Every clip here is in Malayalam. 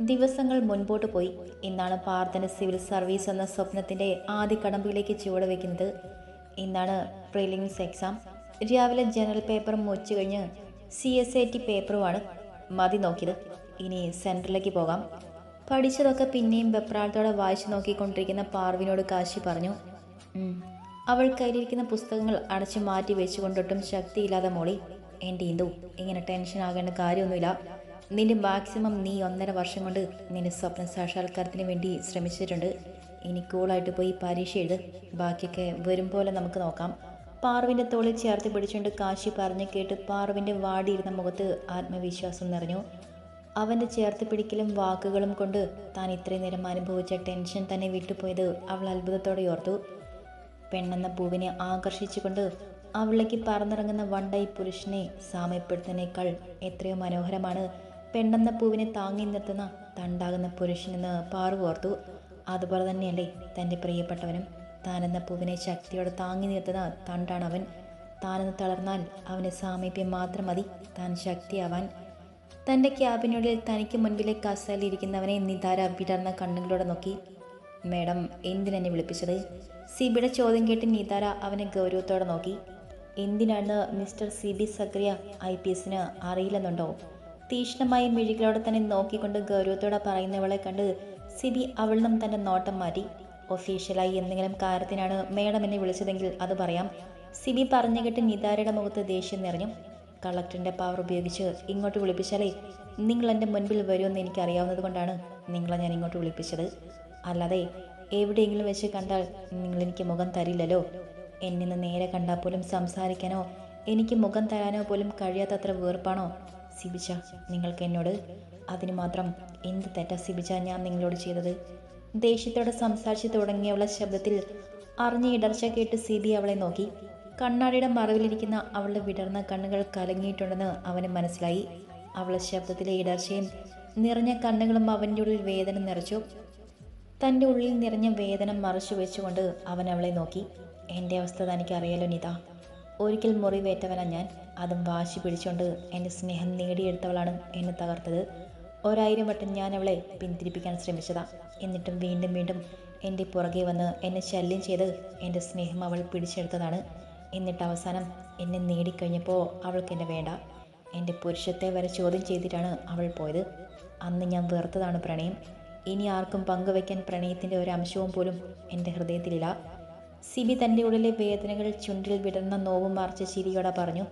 ദിവസങ്ങൾ മുൻപോട്ട് പോയി. ഇന്നാണ് പാർത്ഥന സിവിൽ സർവീസ് എന്ന സ്വപ്നത്തിന്റെ ആദ്യ കടമ്പിലേക്ക് ചുവട് വയ്ക്കുന്നത്. ഇന്നാണ് പ്രിലിംസ് എക്സാം. രാവിലെ ജനറൽ പേപ്പറും കഴിഞ്ഞ് സി എസ് ഐ ടി പേപ്പറുമാണ് മതി നോക്കിയത്. ഇനി സെന്ററിലേക്ക് പോകാം. പഠിച്ചതൊക്കെ പിന്നെയും വെപ്രാളത്തോടെ വായിച്ചു നോക്കിക്കൊണ്ടിരിക്കുന്ന പാർവിനോട് കാശി പറഞ്ഞു. അവൾ കയ്യിലിരിക്കുന്ന പുസ്തകങ്ങൾ അടച്ചു മാറ്റി വെച്ചുകൊണ്ടിട്ടും ശക്തിയില്ലാതെ മോളി എന്റെ ഇന്ദു ഇങ്ങനെ ടെൻഷൻ ആകേണ്ട കാര്യമൊന്നുമില്ല. നിന്റെ മാക്സിമം നീ ഒന്നര വർഷം കൊണ്ട് നിന്റെ സ്വപ്ന സാക്ഷാത്കാരത്തിന് വേണ്ടി ശ്രമിച്ചിട്ടുണ്ട്. ഇനി കൂളായിട്ട് പോയി പരീക്ഷ എഴുത്. ബാക്കിയൊക്കെ വരും പോലെ നമുക്ക് നോക്കാം. പാർവിന്റെ തോളിൽ ചേർത്ത് പിടിച്ചുകൊണ്ട് കാശി പറഞ്ഞു കേട്ട് പാർവിന്റെ വാടിയിരുന്ന മുഖത്ത് ആത്മവിശ്വാസം നിറഞ്ഞു. അവന്റെ ചേർത്ത് പിടിക്കലും വാക്കുകളും കൊണ്ട് താൻ ഇത്രയും നേരം അനുഭവിച്ച ടെൻഷൻ തന്നെ വിട്ടുപോയത് അവൾ അത്ഭുതത്തോടെ ഓർത്തു. പെണ്ണെന്ന പൂവിനെ ആകർഷിച്ചുകൊണ്ട് അവളിലേക്ക് പറന്നിറങ്ങുന്ന വണ്ടൈ പുരുഷനെ സാമ്യപ്പെടുത്തുന്നതിനേക്കാൾ എത്രയോ മനോഹരമാണ് പെണ്ണെന്ന പൂവിനെ താങ്ങി നിർത്തുന്ന തണ്ടാകുന്ന പുരുഷനെന്ന് പാറു ഓർത്തു. അതുപോലെ തന്നെയല്ലേ തന്റെ പ്രിയപ്പെട്ടവനും താനെന്ന പൂവിനെ ശക്തിയോടെ താങ്ങി നിർത്തുന്ന തണ്ടാണ് അവൻ താനെന്ന് തളർന്നാൽ അവന് സാമീപ്യം മാത്രം മതി. താൻ ശക്തിയാവാൻ. തന്റെ ക്യാബിനുള്ളിൽ തനിക്ക് മുൻപിലെ കസലിരിക്കുന്നവനെ നിതാര വിടർന്ന കണ്ണുകളോടെ നോക്കി. മേഡം എന്തിനെന്നെ വിളിപ്പിച്ചത്? സിബിയുടെ ചോദ്യം കേട്ട് നിതാര അവനെ ഗൗരവത്തോടെ നോക്കി. എന്തിനാണ് mister C B Sakariya I P എസിന് അറിയില്ലെന്നുണ്ടോ? തീക്ഷ്ണമായ മിഴികളോടെ തന്നെ നോക്കിക്കൊണ്ട് ഗൗരവത്തോടെ പറയുന്നവളെ കണ്ട് സിബി അവളിനും നിന്നും തന്റെ നോട്ടം മാറ്റി. ഒഫീഷ്യലായി എന്തെങ്കിലും കാര്യത്തിനാണ് മേഡം എന്നെ വിളിച്ചതെങ്കിൽ അത് പറയാം സിബി പറഞ്ഞു കേട്ട് നിതാരയുടെ മുഖത്ത് ദേഷ്യം നിറഞ്ഞു. കളക്ടറിന്റെ പവർ ഉപയോഗിച്ച് ഇങ്ങോട്ട് വിളിപ്പിച്ചാലേ നിങ്ങൾ എന്റെ മുൻപിൽ വരുമെന്ന് എനിക്കറിയാവുന്നത് കൊണ്ടാണ് നിങ്ങളെ ഞാൻ ഇങ്ങോട്ട് വിളിപ്പിച്ചത്. അല്ലാതെ എവിടെയെങ്കിലും വെച്ച് കണ്ടാൽ നിങ്ങൾ എനിക്ക് മുഖം തരില്ലല്ലോ. എന്നിന്ന് നേരെ കണ്ടാൽ പോലും സംസാരിക്കാനോ എനിക്ക് മുഖം തരാനോ പോലും കഴിയാത്തത്ര വേർപ്പാണോ സിബിച്ച നിങ്ങൾക്ക് എന്നോട് അതിന് മാത്രം എന്ത് തെറ്റാ സിബിച്ച ഞാൻ നിങ്ങളോട് ചെയ്തത്? ദേഷ്യത്തോടെ സംസാരിച്ചു തുടങ്ങിയവളെ ശബ്ദത്തിൽ അറിഞ്ഞ ഇടർച്ച കേട്ട് സിബി അവളെ നോക്കി. കണ്ണാടിയുടെ മറവിലിരിക്കുന്ന അവളുടെ വിടർന്ന കണ്ണുകൾ കലങ്ങിയിട്ടുണ്ടെന്ന് അവന് മനസ്സിലായി. അവളെ ശബ്ദത്തിലെ ഇടർച്ചയും നിറഞ്ഞ കണ്ണുകളും അവന്റെ ഉള്ളിൽ വേദന നിറച്ചു. തന്റെ ഉള്ളിൽ നിറഞ്ഞ വേദന മറച്ചു വെച്ചുകൊണ്ട് അവൻ അവളെ നോക്കി. എന്റെ അവസ്ഥ തനിക്കറിയാലോ നിത. ഒരിക്കൽ മുറിവേറ്റവനാ ഞാൻ. അതും വാശി പിടിച്ചുകൊണ്ട് എന്റെ സ്നേഹം നേടിയെടുത്തവളാണ് എന്നെ തകർത്തത്. ഒരായിരം വട്ടം ഞാൻ അവളെ പിന്തിരിപ്പിക്കാൻ ശ്രമിച്ചതാ. എന്നിട്ടും വീണ്ടും വീണ്ടും എന്റെ പുറകെ വന്ന് എന്നെ ശല്യം ചെയ്ത് എന്റെ സ്നേഹം അവൾ പിടിച്ചെടുത്തതാണ്. എന്നിട്ട് അവസാനം എന്നെ നേടിക്കഴിഞ്ഞപ്പോൾ അവൾക്ക് എന്നെ വേണ്ട. എന്റെ പുരുഷത്തെ വരെ ചോദ്യം ചെയ്തിട്ടാണ് അവൾ പോയത്. അന്ന് ഞാൻ വെറുത്തതാണ് പ്രണയം. ഇനി ആർക്കും പങ്കുവയ്ക്കാൻ പ്രണയത്തിന്റെ ഒരു അംശവും പോലും എന്റെ ഹൃദയത്തിലില്ല. സിബി തന്റെ ഉള്ളിലെ വേദനകൾ ചുണ്ടിൽ വിടർന്ന നോവും മറച്ച ചിരിയോടെ പറഞ്ഞു.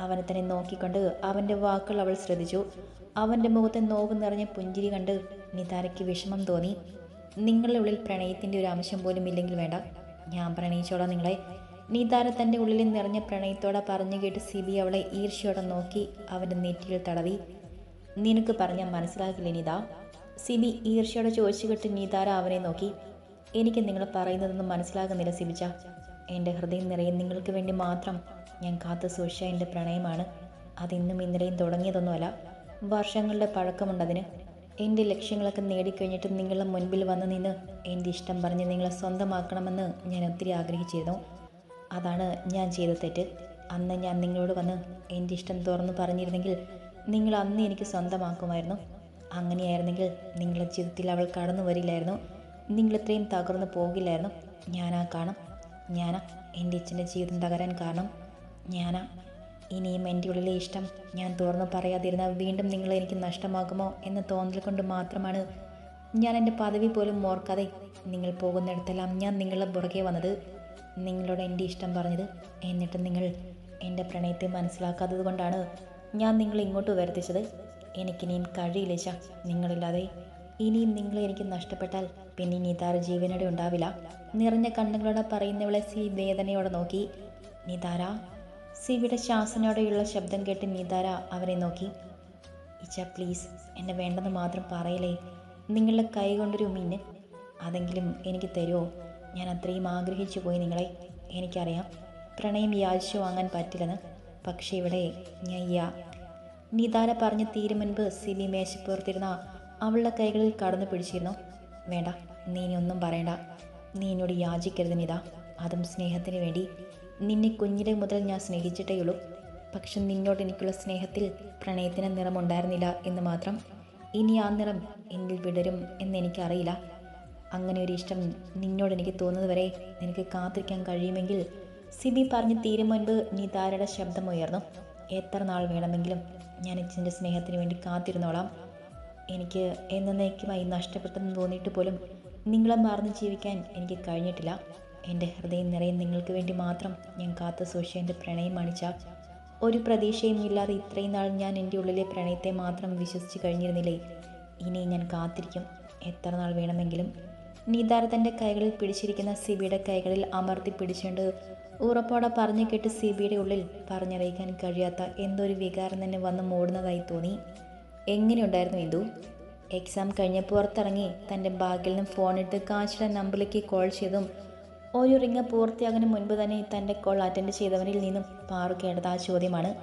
അവനെ തന്നെ നോക്കിക്കൊണ്ട് അവന്റെ വാക്കുകൾ അവൾ ശ്രദ്ധിച്ചു. അവന്റെ മുഖത്തെ നോവ് നിറഞ്ഞ പുഞ്ചിരി കണ്ട് നിതാരയ്ക്ക് വിഷമം തോന്നി. നിങ്ങളുടെ ഉള്ളിൽ പ്രണയത്തിന്റെ ഒരു അംശം പോലും ഇല്ലെങ്കിൽ വേണ്ട. ഞാൻ പ്രണയിച്ചോളാം നിങ്ങളെ. നിതാര തന്റെ ഉള്ളിൽ നിറഞ്ഞ പ്രണയത്തോടെ പറഞ്ഞു കേട്ട് സിബി അവളെ ഈർഷ്യയോടെ നോക്കി അവന്റെ നെറ്റിയിൽ തടവി. നിനക്ക് പറഞ്ഞാൽ മനസ്സിലാക്കില്ല നിത? സിബി ഈർഷ്യയോടെ ചോദിച്ചു കേട്ട് നീതാര അവനെ നോക്കി. എനിക്ക് നിങ്ങൾ പറയുന്നതൊന്നും മനസ്സിലാകുന്നില്ല സിബിച്ച. എന്റെ ഹൃദയം നിറയെ നിങ്ങൾക്ക് വേണ്ടി മാത്രം ഞാൻ കാത്തു സൂക്ഷിച്ച എന്റെ പ്രണയമാണ്. അതിന്നും ഇന്നലെയും തുടങ്ങിയതൊന്നുമല്ല. വർഷങ്ങളുടെ പഴക്കമുണ്ടതിന്. എന്റെ ലക്ഷ്യങ്ങളൊക്കെ നേടിക്കഴിഞ്ഞിട്ട് നിങ്ങളുടെ മുൻപിൽ വന്ന് നിന്ന് എന്റെ ഇഷ്ടം പറഞ്ഞ് നിങ്ങളെ സ്വന്തമാക്കണമെന്ന് ഞാൻ ഒത്തിരി ആഗ്രഹിച്ചിരുന്നു. അതാണ് ഞാൻ ചെയ്ത തെറ്റ്. അന്ന് ഞാൻ നിങ്ങളോട് വന്ന് എന്റെ ഇഷ്ടം തുറന്ന് പറഞ്ഞിരുന്നെങ്കിൽ നിങ്ങൾ അന്ന് എനിക്ക് സ്വന്തമാക്കുമായിരുന്നു. അങ്ങനെയായിരുന്നെങ്കിൽ നിങ്ങളുടെ ജീവിതത്തിൽ അവൾ കടന്നു വരില്ലായിരുന്നു. നിങ്ങളിത്രയും തകർന്നു പോകില്ലായിരുന്നു. ഞാനാ കാണും. ഞാനാ എന്റെ അച്ഛന്റെ ജീവിതം തകരാൻ കാരണം. ഞാനാ. ഇനിയും എന്റെ ഉള്ളിലെ ഇഷ്ടം ഞാൻ തുറന്നു പറയാതിരുന്നാൽ വീണ്ടും നിങ്ങൾ എനിക്ക് നഷ്ടമാകുമോ എന്ന തോന്നൽ കൊണ്ട് മാത്രമാണ് ഞാൻ എന്റെ പദവി പോലും ഓർക്കാതെ നിങ്ങൾ പോകുന്നിടത്തെല്ലാം ഞാൻ നിങ്ങളുടെ പുറകെ വന്നത്. നിങ്ങളോട് എന്റെ ഇഷ്ടം പറഞ്ഞത് എന്നിട്ട് നിങ്ങൾ എന്റെ പ്രണയത്തെ മനസ്സിലാക്കാത്തത് കൊണ്ടാണ് ഞാൻ നിങ്ങളെ ഇങ്ങോട്ട് വരുത്തിച്ചത്. എനിക്കിനിയും കഴിയില്ല ച നിങ്ങളില്ലാതെ ഇനിയും നിങ്ങളെ എനിക്ക് നഷ്ടപ്പെട്ടാൽ പിന്നെ നിതാര ജീവനോടെ ഉണ്ടാവില്ല. നിറഞ്ഞ കണ്ണുകളോടെ പറയുന്നവളെ സി വേദനയോടെ നോക്കി. നിതാര സിവിയുടെ ശാസനയോടെയുള്ള ശബ്ദം കേട്ട് നിതാര അവരെ നോക്കി. ഇച്ച പ്ലീസ് എന്നെ വേണ്ടെന്ന് മാത്രം പറയലേ. നിങ്ങളുടെ കൈ കൊണ്ടൊരു മിന്ന് അതെങ്കിലും എനിക്ക് തരുമോ ഞാൻ അത്രയും ആഗ്രഹിച്ചു പോയി നിങ്ങളെ. എനിക്കറിയാം പ്രണയം യാചിച്ചു വാങ്ങാൻ പറ്റില്ലെന്ന്. പക്ഷേ ഇവിടെ നീതാര നിതാര പറഞ്ഞ് തീരും മുൻപ് സിബി മേശപ്പുറത്തിരുന്ന അവളുടെ കൈകളിൽ കടന്നു പിടിച്ചിരുന്നു. വേണ്ട നീ ഇനി ഒന്നും പറയണ്ട. നീ എന്നോട് യാചിക്കരുത് നിത. അതും സ്നേഹത്തിന് വേണ്ടി. നിന്നെ കുഞ്ഞിലെ മുതൽ ഞാൻ സ്നേഹിച്ചിട്ടേയുള്ളൂ. പക്ഷെ നിന്നോട് എനിക്കുള്ള സ്നേഹത്തിൽ പ്രണയത്തിന് നിറമുണ്ടായിരുന്നില്ല എന്ന് മാത്രം ഇനി ആ നിറം എന്നിൽ വിടരും എന്ന് എനിക്കറിയില്ല. അങ്ങനെ ഒരു ഇഷ്ടം നിന്നോട് എനിക്ക് തോന്നുന്നതുവരെ നിനക്ക് കാത്തിരിക്കാൻ കഴിയുമെങ്കിൽ സിബി പറഞ്ഞ് തീരും മുൻപ് നിതാരയുടെ ശബ്ദമുയർന്നു എത്ര നാൾ വേണമെങ്കിലും ഞാൻ അച്ഛന്റെ സ്നേഹത്തിന് വേണ്ടി കാത്തിരുന്നോളാം. എനിക്ക് എന്നേക്കുമായി നഷ്ടപ്പെട്ടെന്ന് തോന്നിയിട്ട് പോലും നിങ്ങളെ മറന്ന് ജീവിക്കാൻ എനിക്ക് കഴിഞ്ഞിട്ടില്ല. എന്റെ ഹൃദയം നിറയെ നിങ്ങൾക്ക് വേണ്ടി മാത്രം ഞാൻ കാത്തു സൂക്ഷിച്ച എന്റെ പ്രണയം അണിച്ച ഒരു പ്രതീക്ഷയും ഇല്ലാതെ ഇത്രയും നാൾ ഞാൻ എന്റെ ഉള്ളിലെ പ്രണയത്തെ മാത്രം വിശ്വസിച്ച് കഴിഞ്ഞിരുന്നില്ലേ? ഇനി ഞാൻ കാത്തിരിക്കും. എത്ര നാൾ വേണമെങ്കിലും. നീതാർ തന്റെ കൈകളിൽ പിടിച്ചിരിക്കുന്ന സിബിയുടെ കൈകളിൽ അമർത്തി പിടിച്ചുകൊണ്ട് ഉറപ്പോടെ പറഞ്ഞു കേട്ട് സിബിയുടെ ഉള്ളിൽ പറഞ്ഞറിയിക്കാൻ കഴിയാത്ത എന്തൊരു വികാരം തന്നെ വന്ന് മൂടുന്നതായി തോന്നി. എങ്ങനെയുണ്ടായിരുന്നു ഇതു എക്സാം കഴിഞ്ഞ് പുറത്തിറങ്ങി തന്റെ ബാഗിൽ നിന്ന് ഫോണിട്ട് കാശിയുടെ നമ്പറിലേക്ക് കോൾ ചെയ്തും ഒരു റിങ് പൂർത്തിയാകുന്നതിന് മുൻപ് തന്നെ തന്റെ കോൾ അറ്റൻഡ് ചെയ്തവനിൽ നിന്നും പാറു കേട്ടത് ആ ചോദ്യമാണ്.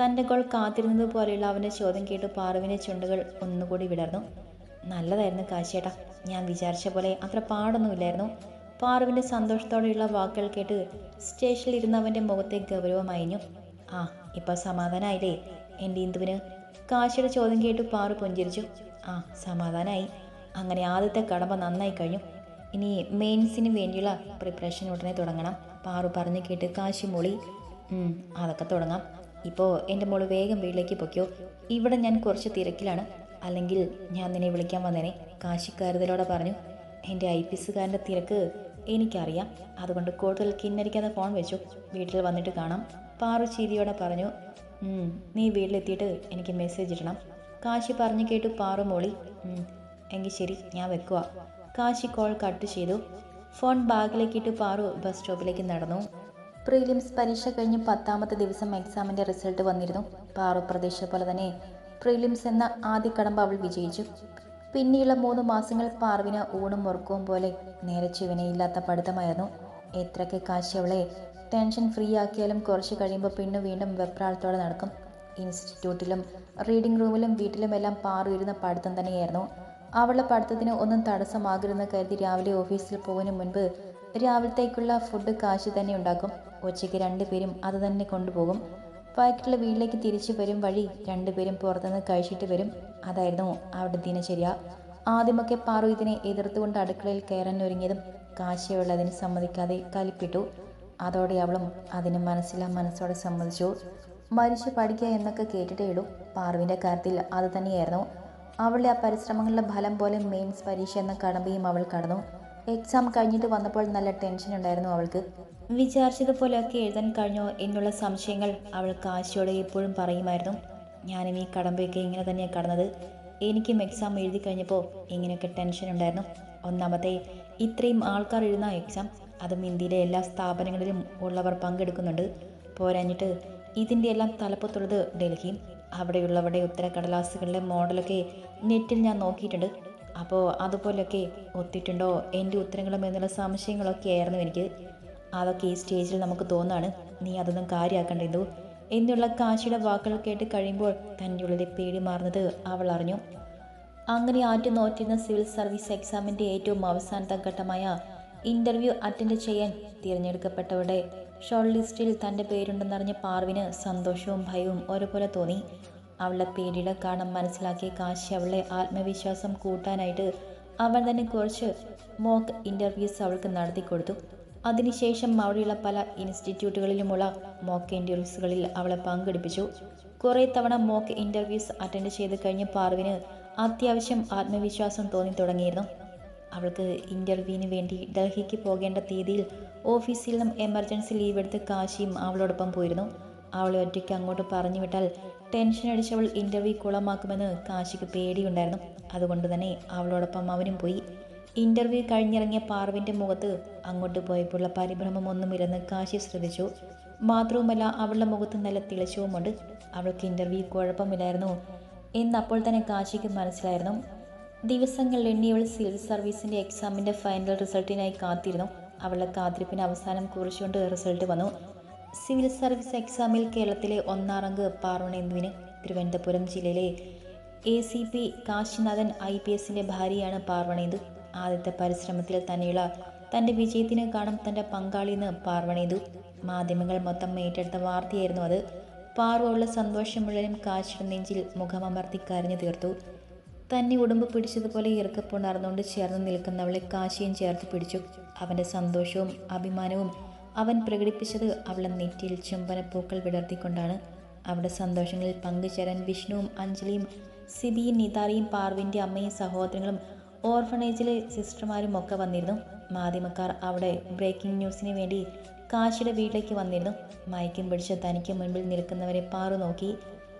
തന്റെ കോൾ കാത്തിരുന്നത് പോലെയുള്ള അവന്റെ ചോദ്യം കേട്ട് പാറുവിന്റെ ചുണ്ടുകൾ ഒന്നുകൂടി വിടർന്നു. നല്ലതായിരുന്നു കാശിയേട്ടാ. ഞാൻ വിചാരിച്ച പോലെ അത്ര പാടൊന്നുമില്ലായിരുന്നു. പാറുവിന്റെ സന്തോഷത്തോടെയുള്ള വാക്കുകൾ കേട്ട് സ്റ്റേഷനിൽ ഇരുന്നവന്റെ മുഖത്തെ ഗൗരവം അയഞ്ഞു. ആ ഇപ്പം സമാധാനമായില്ലേ എന്റെ ഇന്ദുവിന് കാശിയുടെ ചോദ്യം കേട്ട് പാറു പുഞ്ചിരിച്ചു. ആ സമാധാനമായി അങ്ങനെ ആദ്യത്തെ കടമ്പ നന്നായി കഴിഞ്ഞു. ഇനി മെയിൻസിന് വേണ്ടിയുള്ള പ്രിപ്പറേഷൻ ഉടനെ തുടങ്ങണം. പാറു പറഞ്ഞു കേട്ട് കാശി മൊളി "ഉം, അതൊക്കെ തുടങ്ങാം. ഇപ്പോൾ എന്റെ മോൾ വേഗം വീട്ടിലേക്ക് പൊയ്ക്കോ. ഇവിടെ ഞാൻ കുറച്ച് തിരക്കിലാണ്. അല്ലെങ്കിൽ ഞാൻ നിന്നെ വിളിക്കാൻ വന്നേനെ. കാശി കരുതലോടെ പറഞ്ഞു എന്റെ ഐ പി എസ്സുകാരന്റെ തിരക്ക് എനിക്കറിയാം. അതുകൊണ്ട് കൂടുതൽ കിന്നരിക്കാതെ ഫോൺ വെച്ചു. വീട്ടിൽ വന്നിട്ട് കാണാം. പാറു ചിരിയോടെ പറഞ്ഞു "ഉം, നീ വീട്ടിലെത്തിയിട്ട് എനിക്ക് മെസ്സേജ് ഇടണം. കാശി പറഞ്ഞു കേട്ടു പാറു മോളി "ഉം, എങ്കിൽ ശരി ഞാൻ വെക്കുക കാശി കോൾ കട്ട് ചെയ്തു. ഫോൺ ബാഗിലേക്കിട്ട് പാറു ബസ് സ്റ്റോപ്പിലേക്ക് നടന്നു. പ്രീലിംസ് പരീക്ഷ കഴിഞ്ഞ് പത്താമത്തെ ദിവസം എക്സാമിന്റെ റിസൾട്ട് വന്നിരുന്നു. പാറു പ്രതീക്ഷ പോലെ തന്നെ പ്രീലിംസ് എന്ന ആദ്യ കടമ്പ അവൾ വിജയിച്ചു. പിന്നെയുള്ള മൂന്ന് മാസങ്ങൾ പാർവിന് ഊണും ഉറക്കവും പോലെ നേരെ ചുവനയില്ലാത്ത പഠിത്തമായിരുന്നു. എത്രയൊക്കെ കാശി അവളെ ടെൻഷൻ ഫ്രീ ആക്കിയാലും കുറച്ച് കഴിയുമ്പോൾ പിന്നെ വീണ്ടും വെപ്രാളത്തോടെ നടക്കും. ഇൻസ്റ്റിറ്റ്യൂട്ടിലും റീഡിംഗ് റൂമിലും വീട്ടിലുമെല്ലാം പാറു ഇരുന്ന പഠിത്തം തന്നെയായിരുന്നു. അവളുടെ പഠിത്തത്തിന് ഒന്നും തടസ്സമാകരുതെന്ന് കരുതി രാവിലെ ഓഫീസിൽ പോകുന്നതിന് മുൻപ് രാവിലത്തേക്കുള്ള ഫുഡ് കാശ് തന്നെ ഉണ്ടാക്കും. ഉച്ചയ്ക്ക് രണ്ടുപേരും അത് തന്നെ കൊണ്ടുപോകും. വൈകിട്ടുള്ള വീട്ടിലേക്ക് തിരിച്ചു വരും വഴി രണ്ടുപേരും പുറത്തുനിന്ന് കഴിച്ചിട്ട് വരും. അതായിരുന്നു അവരുടെ ദിനചര്യ. ആദ്യമൊക്കെ പാറു ഇതിനെ എതിർത്തുകൊണ്ട് അടുക്കളയിൽ കയറാൻ ഒരുങ്ങിയതും കാശയുള്ളതിന് സമ്മതിക്കാതെ കലിപ്പിട്ടു. അതോടെ അവളും അതിന് മനസ്സിലാ മനസ്സോടെ സമ്മതിച്ചു. മരിച്ചു പഠിക്കുക എന്നൊക്കെ കേട്ടിട്ടേ ഉള്ളൂ. പാറുവിന്റെ കാര്യത്തിൽ അത് തന്നെയായിരുന്നു. അവളുടെ ആ പരിശ്രമങ്ങളുടെ ഫലം പോലെ മെയിൻസ് പരീക്ഷ എന്ന കടമ്പയും അവൾ കടന്നു. എക്സാം കഴിഞ്ഞിട്ട് വന്നപ്പോൾ നല്ല ടെൻഷൻ ഉണ്ടായിരുന്നു അവൾക്ക്. വിചാരിച്ചതുപോലെയൊക്കെ എഴുതാൻ കഴിഞ്ഞോ എന്നുള്ള സംശയങ്ങൾ അവൾ കാശിയോട് എപ്പോഴും പറയുമായിരുന്നു. ഞാനും ഈ കടമ്പയൊക്കെ ഇങ്ങനെ തന്നെയാണ് കടന്നത്. എനിക്കും എക്സാം എഴുതി കഴിഞ്ഞപ്പോൾ ഇങ്ങനെയൊക്കെ ടെൻഷൻ ഉണ്ടായിരുന്നു. ഒന്നാമത്തെ ഇത്രയും ആൾക്കാർ എഴുതുന്ന എക്സാം അതും ഇന്ത്യയിലെ എല്ലാ സ്ഥാപനങ്ങളിലും ഉള്ളവർ പങ്കെടുക്കുന്നുണ്ട്. പോരാഞ്ഞിട്ട് ഇതിന്റെ എല്ലാം തലപ്പത്തുള്ളത് ഡൽഹിയും. അവിടെയുള്ളവരുടെ ഉത്തരക്കടലാസുകളിലെ മോഡലൊക്കെ നെറ്റിൽ ഞാൻ നോക്കിയിട്ടുണ്ട്. അപ്പോൾ അതുപോലെയൊക്കെ ഒത്തിട്ടുണ്ടോ? എന്റെ ഉത്തരങ്ങളും എന്നുള്ള സംശയങ്ങളൊക്കെ ആയിരുന്നു എനിക്ക്. അതൊക്കെ ഈ സ്റ്റേജിൽ നമുക്ക് തോന്നാണ്. നീ അതൊന്നും കാര്യമാക്കേണ്ടതു എന്നുള്ള കാശിയുടെ വാക്കുകൾ കേട്ട് കഴിയുമ്പോൾ തന്റെ ഉള്ളിലെ പേടി മാറുന്നത് അവൾ അറിഞ്ഞു. അങ്ങനെ ആറ്റു നോറ്റിരുന്ന സിവിൽ സർവീസ് എക്സാമിന്റെ ഏറ്റവും അവസാനത്തെ ഘട്ടമായ ഇന്റർവ്യൂ അറ്റൻഡ് ചെയ്യാൻ തിരഞ്ഞെടുക്കപ്പെട്ടവരുടെ ഷോർട്ട് ലിസ്റ്റിൽ തന്റെ പേരുണ്ടെന്നറിഞ്ഞ പാർവിന് സന്തോഷവും ഭയവും ഒരുപോലെ തോന്നി. അവളുടെ പേടിയുടെ കാരണം മനസ്സിലാക്കിയ കാശി അവളെ ആത്മവിശ്വാസം കൂട്ടാനായിട്ട് അവൻ തന്നെ കുറച്ച് മോക്ക് ഇന്റർവ്യൂസ് അവൾക്ക് നടത്തി കൊടുത്തു. അതിനുശേഷം അവിടെയുള്ള പല ഇൻസ്റ്റിറ്റ്യൂട്ടുകളിലുമുള്ള മോക്ക് ഇന്റർവ്യൂസുകളിൽ അവളെ പങ്കെടുപ്പിച്ചു. കുറേ തവണ മോക്ക് ഇന്റർവ്യൂസ് അറ്റൻഡ് ചെയ്ത് കഴിഞ്ഞ പാർവിന് അത്യാവശ്യം ആത്മവിശ്വാസം തോന്നി തുടങ്ങിയിരുന്നു. അവൾക്ക് ഇന്റർവ്യൂവിന് വേണ്ടി ഡൽഹിക്ക് പോകേണ്ട തീയതിയിൽ ഓഫീസിൽ നിന്നും എമർജൻസി ലീവ് എടുത്ത് കാശിയും അവളോടൊപ്പം പോയിരുന്നു. അവളെ ഒറ്റയ്ക്ക് അങ്ങോട്ട് പറഞ്ഞു വിട്ടാൽ ടെൻഷൻ അടിച്ചവൾ ഇന്റർവ്യൂ കുളമാക്കുമെന്ന് കാശിക്ക് പേടിയുണ്ടായിരുന്നു. അതുകൊണ്ട് തന്നെ അവളോടൊപ്പം അവനും പോയി. ഇന്റർവ്യൂ കഴിഞ്ഞിറങ്ങിയ പാർവിന്റെ മുഖത്ത് അങ്ങോട്ട് പോയപ്പോഴുള്ള പരിഭ്രമമൊന്നുമില്ലെന്ന് കാശി ശ്രദ്ധിച്ചു. മാത്രവുമല്ല അവളുടെ മുഖത്ത് നല്ല തിളച്ചവുമുണ്ട്. അവൾക്ക് ഇന്റർവ്യൂ കുഴപ്പമില്ലായിരുന്നു. എന്നപ്പോൾ തന്നെ കാശിക്ക് മനസ്സിലായിരുന്നു. ദിവസങ്ങൾ എണ്ണിയവൾ സിവിൽ സർവീസിന്റെ എക്സാമിന്റെ ഫൈനൽ റിസൾട്ടിനായി കാത്തിരുന്നു. അവളുടെ കാത്തിരിപ്പിന് അവസാനം കുറിച്ചുകൊണ്ട് റിസൾട്ട് വന്നു. സിവിൽ സർവീസ് എക്സാമിൽ കേരളത്തിലെ ഒന്നാം റാങ്ക് പാർവണേന്ദുവിന് തിരുവനന്തപുരം ജില്ലയിലെ A C P Kashinathan I P എസിന്റെ ഭാര്യയാണ് പാർവണേന്ദു. ആദ്യത്തെ പരിശ്രമത്തിൽ തന്നെയുള്ള തന്റെ വിജയത്തിന് കാണും തന്റെ പങ്കാളിയെന്ന് പാർവണേന്ദു. മാധ്യമങ്ങൾ മൊത്തം ഏറ്റെടുത്ത വാർത്തയായിരുന്നു അത്. പാർവുള്ള സന്തോഷം മുഴുവനും കാശിയുടെ നെഞ്ചിൽ മുഖമമർത്തി കരഞ്ഞു തീർത്തു. തന്നെ ഉടുമ്പ് പിടിച്ചതുപോലെ ഇറക്കപ്പുണർന്നുകൊണ്ട് ചേർന്ന് നിൽക്കുന്നവളെ കാശിയും ചേർത്ത് പിടിച്ചു. അവന്റെ സന്തോഷവും അഭിമാനവും അവൻ പ്രകടിപ്പിച്ചത് അവളെ നെറ്റിയിൽ ചുംബനപ്പൂക്കൾ വിടർത്തിക്കൊണ്ടാണ്. അവിടെ സന്തോഷങ്ങളിൽ പങ്കുചേരാൻ വിഷ്ണുവും അഞ്ജലിയും സിബിയും നിതാറിയും പാർവിന്റെ അമ്മയും സഹോദരങ്ങളും ഓർഫണേജിലെ സിസ്റ്റർമാരും ഒക്കെ വന്നിരുന്നു. മാധ്യമക്കാർ അവിടെ ബ്രേക്കിംഗ് ന്യൂസിന് വേണ്ടി കാശിയുടെ വീട്ടിലേക്ക് വന്നിരുന്നു. മയക്കും പിടിച്ച് തനിക്ക് മുൻപിൽ നിൽക്കുന്നവരെ പാറു നോക്കി.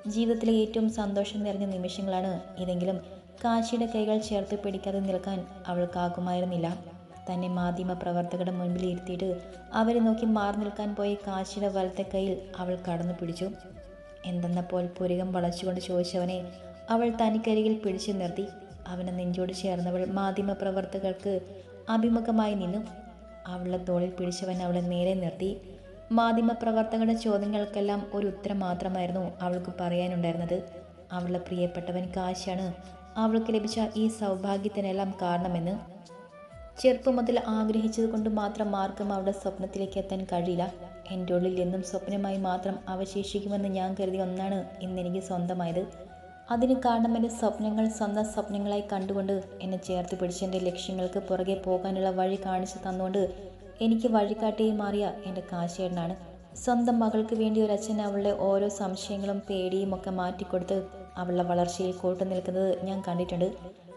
ജീവിതത്തിലെ ഏറ്റവും സന്തോഷം നിറഞ്ഞ നിമിഷങ്ങളാണ് ഇതെങ്കിലും. കാശിയുടെ കൈകൾ ചേർത്ത് പിടിക്കാതെ നിൽക്കാൻ അവൾക്കാകുമായിരുന്നില്ല തന്നെ മാധ്യമ പ്രവർത്തകരുടെ മുൻപിൽ ഇരുത്തിയിട്ട് അവരെ നോക്കി മാറി നിൽക്കാൻ പോയ കാശിയുടെ വലത്തെ കൈയിൽ അവൾ കടന്നു പിടിച്ചു. എന്തെന്നപ്പോൾ പുരികം വളച്ചുകൊണ്ട് ചോദിച്ചവനെ അവൾ തനിക്കരികിൽ പിടിച്ചു നിർത്തി. അവനെ നെഞ്ചോട് ചേർന്നവൾ മാധ്യമ പ്രവർത്തകർക്ക് അഭിമുഖമായി നിന്നു. അവളുടെ തോളിൽ പിടിച്ചവൻ അവളെ നേരെ നിർത്തി. മാധ്യമ പ്രവർത്തകരുടെ ചോദ്യങ്ങൾക്കെല്ലാം ഒരു ഉത്തരം മാത്രമായിരുന്നു അവൾക്ക് പറയാനുണ്ടായിരുന്നത്. അവളുടെ പ്രിയപ്പെട്ടവൻ കാശിയാണ്. അവൾക്ക് ലഭിച്ച ഈ സൗഭാഗ്യത്തിനെല്ലാം കാരണമെന്ന് ചെറുപ്പം മുതൽ ആഗ്രഹിച്ചത് കൊണ്ട് മാത്രം ആർക്കും അവിടെ സ്വപ്നത്തിലേക്ക് എത്താൻ കഴിയില്ല. എന്റെ ഉള്ളിൽ എന്നും സ്വപ്നമായി മാത്രം അവശേഷിക്കുമെന്ന് ഞാൻ കരുതിയ ഒന്നാണ് ഇന്നെനിക്ക് സ്വന്തമായത്. അതിന് കാരണം എന്റെ സ്വപ്നങ്ങൾ സ്വന്തം സ്വപ്നങ്ങളായി കണ്ടുകൊണ്ട് എന്നെ ചേർത്ത് പിടിച്ച് എന്റെ ലക്ഷ്യങ്ങൾക്ക് പുറകെ പോകാനുള്ള വഴി കാണിച്ചു തന്നുകൊണ്ട് എനിക്ക് വഴികാട്ടിയായി മാറിയ എന്റെ കാശേടനാണ്. സ്വന്തം മകൾക്ക് വേണ്ടി ഒരു അച്ഛൻ അവളുടെ ഓരോ സംശയങ്ങളും പേടിയും ഒക്കെ മാറ്റിക്കൊടുത്ത് അവളുടെ വളർച്ചയിൽ കൂട്ടു നിൽക്കുന്നത് ഞാൻ കണ്ടിട്ടുണ്ട്.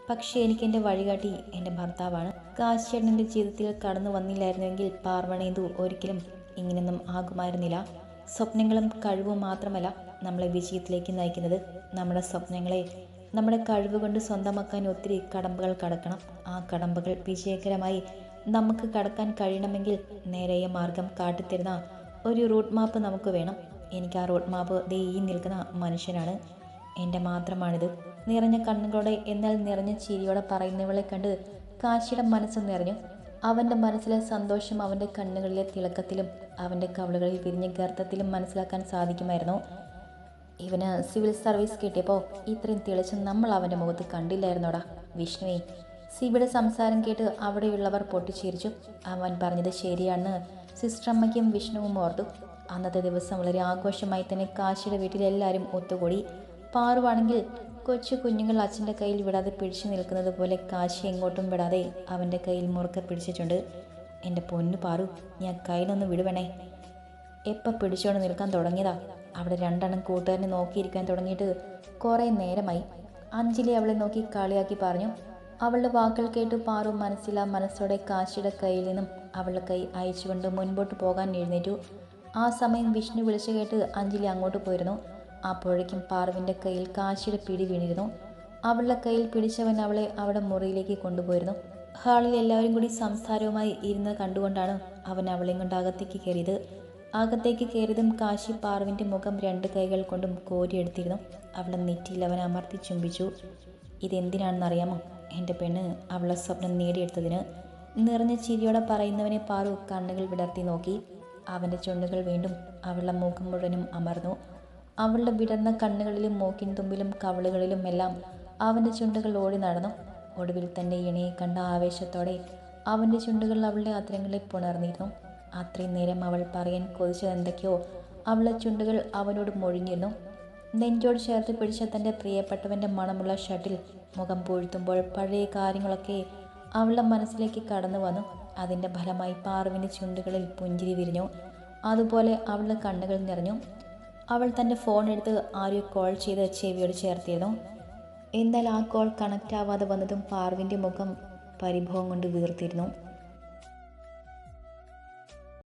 പക്ഷേ എനിക്ക് എന്റെ വഴികാട്ടി എന്റെ ഭർത്താവാണ്. കാശേട്ടൻ എന്റെ ജീവിതത്തിൽ കടന്നു വന്നില്ലായിരുന്നുവെങ്കിൽ പാർവണേന്ദു ഒരിക്കലും ഇങ്ങനെയൊന്നും ആകുമായിരുന്നില്ല. സ്വപ്നങ്ങളും കഴിവും മാത്രമല്ല നമ്മളെ വിജയത്തിലേക്ക് നയിക്കുന്നത്. നമ്മുടെ സ്വപ്നങ്ങളെ നമ്മുടെ കഴിവ് കൊണ്ട് സ്വന്തമാക്കാൻ ഒത്തിരി കടമ്പകൾ കടക്കണം. ആ കടമ്പകൾ വിജയകരമായി നമുക്ക് കടക്കാൻ കഴിയണമെങ്കിൽ നേരെയ മാർഗം കാട്ടിത്തരുന്ന ഒരു റൂട്ട് മാപ്പ് നമുക്ക് വേണം. എനിക്ക് ആ റൂട്ട് മാപ്പ് ദേ ഈ നിൽക്കുന്ന മനുഷ്യനാണ്. എന്റെ മാത്രമാണിത്. നിറഞ്ഞ കണ്ണുകളോടെ എന്നാൽ നിറഞ്ഞ ചിരിയോടെ പറയുന്നവളെ കണ്ട് കാശിയുടെ മനസ്സ് നിറഞ്ഞു. അവന്റെ മനസ്സിലെ സന്തോഷം അവന്റെ കണ്ണുകളിലെ തിളക്കത്തിലും അവന്റെ കവളുകളിൽ വിരിഞ്ഞ ഗർത്തത്തിലും മനസ്സിലാക്കാൻ സാധിക്കുമായിരുന്നു. ഇവന് സിവിൽ സർവീസ് കിട്ടിയപ്പോൾ ഇത്രയും തിളച്ച് നമ്മൾ അവന്റെ മുഖത്ത് കണ്ടില്ലായിരുന്നോടാ വിഷ്ണുവേ. സിബിയുടെ സംസാരം കേട്ട് അവിടെയുള്ളവർ പൊട്ടിച്ചിരിച്ചു. അവൻ പറഞ്ഞത് ശരിയാണെന്ന് സിസ്റ്ററമ്മയ്ക്കും വിഷ്ണുവും ഓർത്തു. അന്നത്തെ ദിവസം വളരെ ആഘോഷമായി തന്നെ കാശിയുടെ വീട്ടിൽ എല്ലാവരും ഒത്തുകൂടി. പാറുവാണെങ്കിൽ കൊച്ചു കുഞ്ഞുങ്ങൾ അച്ഛന്റെ കയ്യിൽ വിടാതെ പിടിച്ചു നിൽക്കുന്നത് പോലെ കാശി എങ്ങോട്ടും വിടാതെ അവന്റെ കയ്യിൽ മുറുക്കെ പിടിച്ചിട്ടുണ്ട്. എന്റെ പൊന്നു പാറു ഞാൻ കയ്യിലൊന്ന് വിടുവണേ. എപ്പോൾ പിടിച്ചോണ്ട് നിൽക്കാൻ തുടങ്ങിയതാ? അവിടെ രണ്ടെണ്ണം കൂട്ടുകാരനെ നോക്കിയിരിക്കാൻ തുടങ്ങിയിട്ട് കുറേ നേരമായി. അഞ്ജലി അവളെ നോക്കി കളിയാക്കി പറഞ്ഞു. അവളുടെ വാക്കുകൾ കേട്ട് പാറു മനസ്സിലാ മനസ്സോടെ കാശിയുടെ കയ്യിൽ നിന്നും അവളുടെ കൈ അയച്ചുകൊണ്ട് മുൻപോട്ട് പോകാൻ എഴുന്നേറ്റു. ആ സമയം വിഷ്ണു വിളിച്ചു കേട്ട് അഞ്ജലി അങ്ങോട്ട് പോയിരുന്നു. അപ്പോഴേക്കും പാർവിന്റെ കയ്യിൽ കാശിയുടെ പിടി വീണിരുന്നു. അവളുടെ കയ്യിൽ പിടിച്ചവൻ അവളെ അവിടെ മുറിയിലേക്ക് കൊണ്ടുപോയിരുന്നു. ഹാളിൽ എല്ലാവരും കൂടി സംസാരവുമായി ഇരുന്ന് കണ്ടുകൊണ്ടാണ് അവൻ അവളെ കൊണ്ട് അകത്തേക്ക് കയറിയത്. അകത്തേക്ക് കയറിയതും കാശി പാർവിന്റെ മുഖം രണ്ട് കൈകൾ കൊണ്ടും കോരിയെടുത്തിരുന്നു അവളെ നെറ്റിയിൽ അവൻ അമർത്തി ചുംബിച്ചു. ഇതെന്തിനാണെന്നറിയാമോ? എന്റെ പെണ്ണ് അവളെ സ്വപ്നം നേടിയെടുത്തതിന്. നിറഞ്ഞ ചിരിയോടെ പറയുന്നവനെ പാറു കണ്ണുകൾ വിടർത്തി നോക്കി. അവന്റെ ചുണ്ടുകൾ വീണ്ടും അവളുടെ മുഖം മുഴുവനും അമർന്നു. അവളുടെ വിടർന്ന കണ്ണുകളിലും മൂക്കിൻ തുമ്പിലും കവളുകളിലും എല്ലാം അവന്റെ ചുണ്ടുകൾ ഓടി നടന്നു. ഒടുവിൽ തന്റെ ഇണയെ കണ്ട ആവേശത്തോടെ അവന്റെ ചുണ്ടുകൾ അവളുടെ അത്രങ്ങളിൽ പുണർന്നിരുന്നു. അത്രയും നേരം അവൾ പറയാൻ കൊതിച്ചത് എന്തൊക്കെയോ അവളുടെ ചുണ്ടുകൾ അവനോട് മൊഴിഞ്ഞിരുന്നു. നെഞ്ചോട് ചേർത്ത് പിടിച്ച തന്റെ പ്രിയപ്പെട്ടവന്റെ മണമുള്ള ഷട്ടിൽ മുഖം പൂഴ്ത്തുമ്പോൾ പഴയ കാര്യങ്ങളൊക്കെ അവളുടെ മനസ്സിലേക്ക് കടന്നു വന്നു. അതിന്റെ ഫലമായി പാറുവിന്റെ ചുണ്ടുകളിൽ പുഞ്ചിരി വിരിഞ്ഞു. അതുപോലെ അവളുടെ കണ്ണുകൾ നിറഞ്ഞു. അവൾ തന്റെ ഫോൺ എടുത്ത് ആരെയോ കോൾ ചെയ്ത് ചെവിയോട് ചേർത്തിരുന്നു. എന്നാൽ ആ കോൾ കണക്റ്റ് ആവാതെ വന്നതും പാർവിന്റെ മുഖം പരിഭവം കൊണ്ട് വീർത്തിരുന്നു.